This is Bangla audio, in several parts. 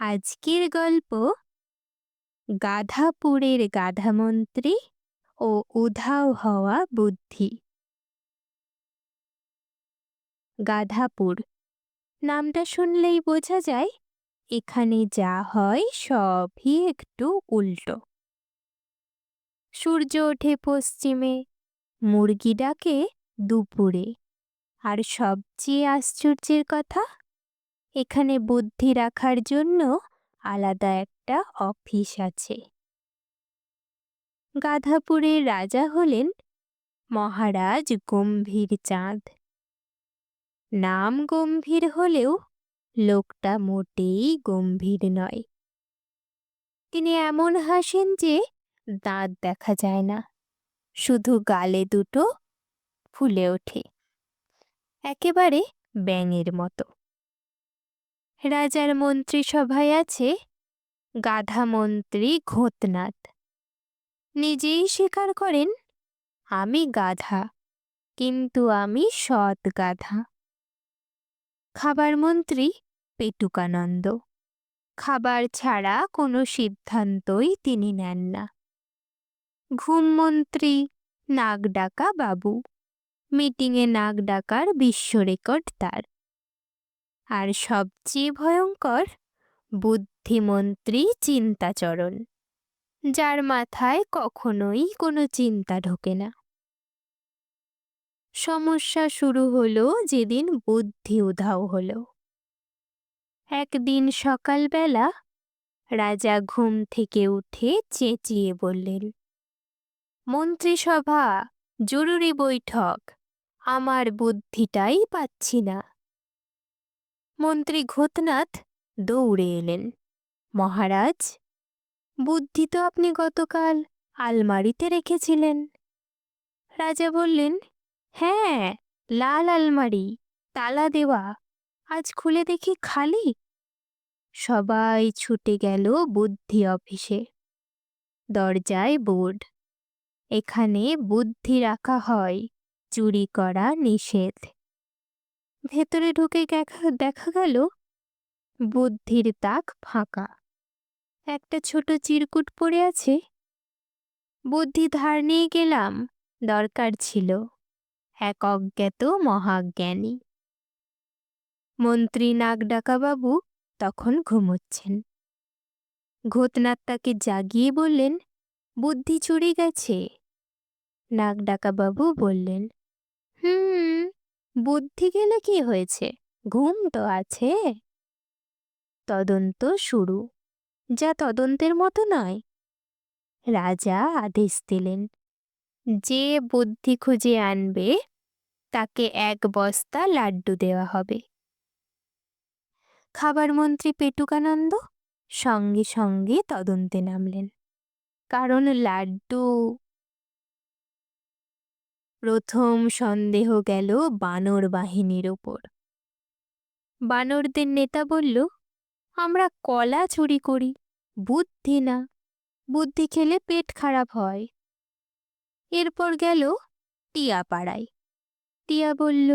আজকের গল্প গাধাপুরের গাধামন্ত্রী ও উধাও হওয়া বুদ্ধি। গাধাপুর, নামটা শুনলেই বোঝা যায়, এখানে যা হয় সবই একটু উল্টো। সূর্য ওঠে পশ্চিমে, মুরগি ডাকে দুপুরে। আর সবচেয়ে আশ্চর্যের কথা এখানে বুদ্ধি রাখার জন্য আলাদা একটা অফিস আছে। গাধাপুরের রাজা হলেন মহারাজ গম্ভীর চাঁদ। নাম গম্ভীর হলেও লোকটা মোটেই গম্ভীর নয়। তিনি এমন হাসেন যে দাঁত দেখা যায় না, শুধু গালে দুটো ফুলে ওঠে, একেবারে ব্যাঙের মতো। রাজার মন্ত্রিসভায় আছে গাধা মন্ত্রী ঘোতনাথ। নিজেই স্বীকার করেন, আমি গাধা, কিন্তু আমি সৎ গাধা। খাবার মন্ত্রী পেটুকানন্দ, খাবার ছাড়া কোনো সিদ্ধান্তই তিনি নেন না। ঘুম মন্ত্রী নাক ডাকা বাবু, মিটিংয়ে নাক ডাকার বিশ্ব রেকর্ড তার। আর সবচেয়ে ভয়ঙ্কর, বুদ্ধিমন্ত্রী চিন্তাচরণ, যার মাথায় কখনোই কোনো চিন্তা ঢোকে না। সমস্যা শুরু হলো যেদিন বুদ্ধি উধাও হলো। একদিন সকালবেলা রাজা ঘুম থেকে উঠে চেঁচিয়ে বললেন, মন্ত্রিসভা, জরুরি বৈঠক, আমার বুদ্ধিটাই পাচ্ছি না। মন্ত্রী ঘোতনাথ দৌড়ে এলেন। মহারাজ, বুদ্ধি তো আপনি গতকাল আলমারিতে রেখেছিলেন। রাজা বললেন হ্যাঁ লাল আলমারি, তালা দেওয়া, আজ খুলে দেখি খালি। সবাই ছুটে গেল বুদ্ধি অফিসে। দরজায় বোর্ড, এখানে বুদ্ধি রাখা হয়, চুরি করা নিষেধ। ভেতরে ঢুকে দেখা দেখা গেল বুদ্ধির তাক ফাঁকা। একটা ছোট চিরকুট পড়ে আছে। বুদ্ধি ধার নিয়ে গেলাম, দরকার ছিল। এক অজ্ঞাত মহাজ্ঞানী। মন্ত্রী নাক ডাকাবাবু তখন ঘুমোচ্ছেন। ঘোতনাথ তাকে জাগিয়ে বললেন, বুদ্ধি চুরি গেছে। নাক ডাকাবাবু বললেন, হুম বুদ্ধি গেলে কি হয়েছে? ঘুম তো আছে। তদন্ত শুরু। যা তদন্তের মতো নয়। রাজা আদেশ দিলেন, যে বুদ্ধি খুঁজে আনবে, তাকে এক বস্তা লাড্ডু দেওয়া হবে। খাবার মন্ত্রী পেটুকানন্দ সঙ্গে সঙ্গে তদন্তে নামলেন। কারণ লাড্ডু প্রথম সন্দেহ গেল বানর বাহিনীর ওপর। বানরদের নেতা বলল, আমরা কলা চুরি করি, বুদ্ধি না, বুদ্ধি খেলে পেট খারাপ হয়। এরপর গেল টিয়া পাড়ায় টিয়া বলল,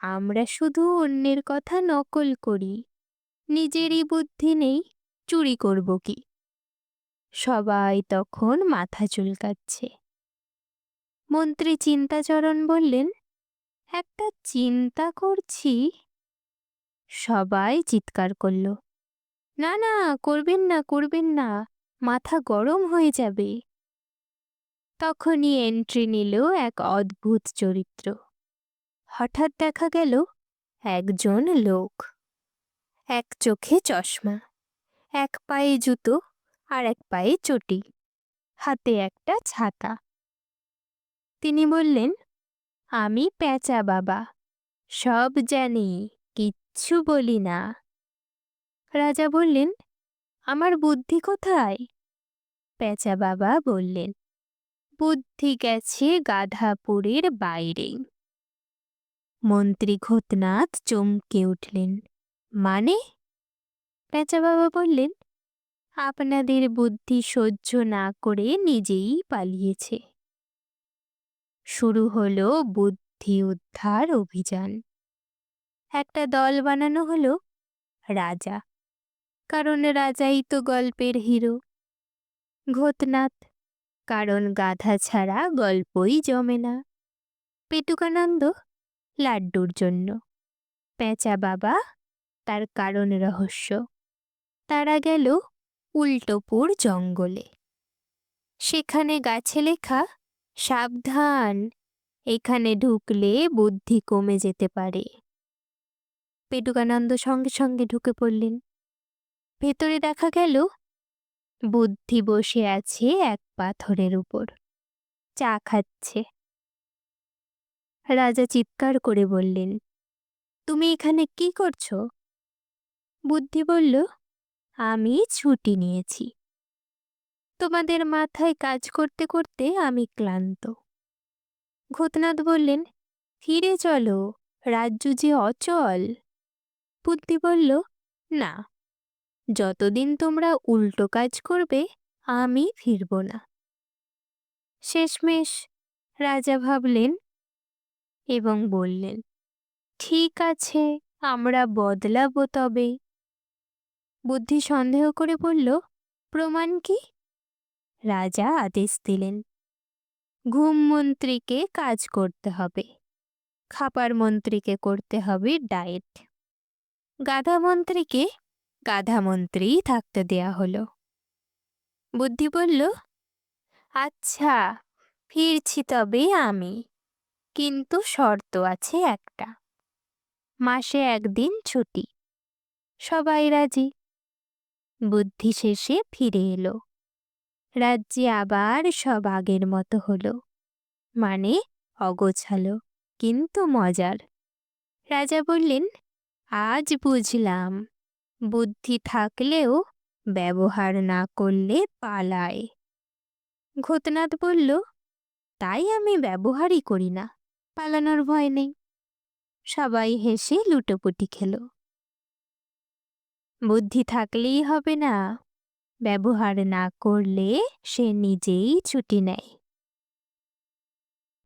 আমরা শুধু অন্যের কথা নকল করি, নিজেরই বুদ্ধি নেই, চুরি করব কি? সবাই তখন মাথা চুলকাচ্ছে। মন্ত্রী চিন্তাচরণ বললেন, একটা চিন্তা করছি। সবাই চিৎকার করল, না না, করবেন না করবেন না, মাথা গরম হয়ে যাবে। তখনই এন্ট্রি নিল এক অদ্ভুত চরিত্র। হঠাৎ দেখা গেল একজন লোক, এক চোখে চশমা, এক পায়ে জুতো আর এক পায়ে চটি, হাতে একটা ছাতা। তিনি বললেন, আমি প্যাঁচা বাবা, সব জানি, কিচ্ছু বলি না। রাজা বললেন, আমার বুদ্ধি কোথায়? প্যাঁচা বাবা বললেন, বুদ্ধি গেছে গাধাপুরের বাইরে। মন্ত্রী ঘোতনাথ চমকে উঠলেন মানে? প্যাঁচা বাবা বললেন, আপনাদের বুদ্ধি সহ্য না করে নিজেই পালিয়েছে। শুরু হলো বুদ্ধি উদ্ধার অভিযান। একটা দল বানানো হলো রাজা। কারণ রাজাই তো গল্পের হিরো। ঘোতনাথ, কারণ গাধা ছাড়া গল্পই জমে না। পেটুকানন্দ, লাড্ডুর জন্য। পেঁচা বাবা, তার কারণ রহস্য। তারা গেল উল্টোপুর জঙ্গলে। সেখানে গাছে লেখা সাবধান। এখানে ঢুকলে বুদ্ধি কমে যেতে পারে। পেটুকানন্দ সঙ্গে সঙ্গে ঢুকে পড়লেন। ভেতরে দেখা গেল, বুদ্ধি বসে আছে এক পাথরের উপর। চা খাচ্ছে। রাজা চিৎকার করে বললেন, তুমি এখানে কি করছ? বুদ্ধি বলল, আমি ছুটি নিয়েছি। তোমাদের মাথায় কাজ করতে করতে আমি ক্লান্ত। ঘোতনাথ বললেন, ফিরে চলো, রাজ্য যে অচল। বুদ্ধি বলল, না, যতদিন তোমরা উল্টো কাজ করবে, আমি ফিরব না। শেষমেশ রাজা ভাবলেন এবং বললেন, ঠিক আছে, আমরা বদলাবো তবে। বুদ্ধি সন্দেহ করে বলল, প্রমাণ কি? রাজা আদেশ দিলেন, ঘুম মন্ত্রীকে কাজ করতে হবে, খাবার মন্ত্রীকে করতে হবে ডায়েট। গাধা মন্ত্রীকে গাধা মন্ত্রী থাকতে দেয়া হলো। বুদ্ধি বলল আচ্ছা ফিরছি তবে আমি, কিন্তু শর্ত আছে একটা। মাসে একদিন ছুটি, সবাই রাজি। বুদ্ধি শেষে ফিরে এলো। রাজ্যে আবার সব আগের মতো হলো। মানে অগোছালো, কিন্তু মজার। রাজা বললেন, আজ বুঝলাম। বুদ্ধি থাকলেও ব্যবহার না করলে পালায়। ঘোতনাথ বলল, তাই আমি ব্যবহারই করি না, পালানোর ভয় নেই। সবাই হেসে লুটোপুটি খেল। বুদ্ধি থাকলেই হবে না। ব্যবহার না করলে সে নিজেই ছুটি নেয়।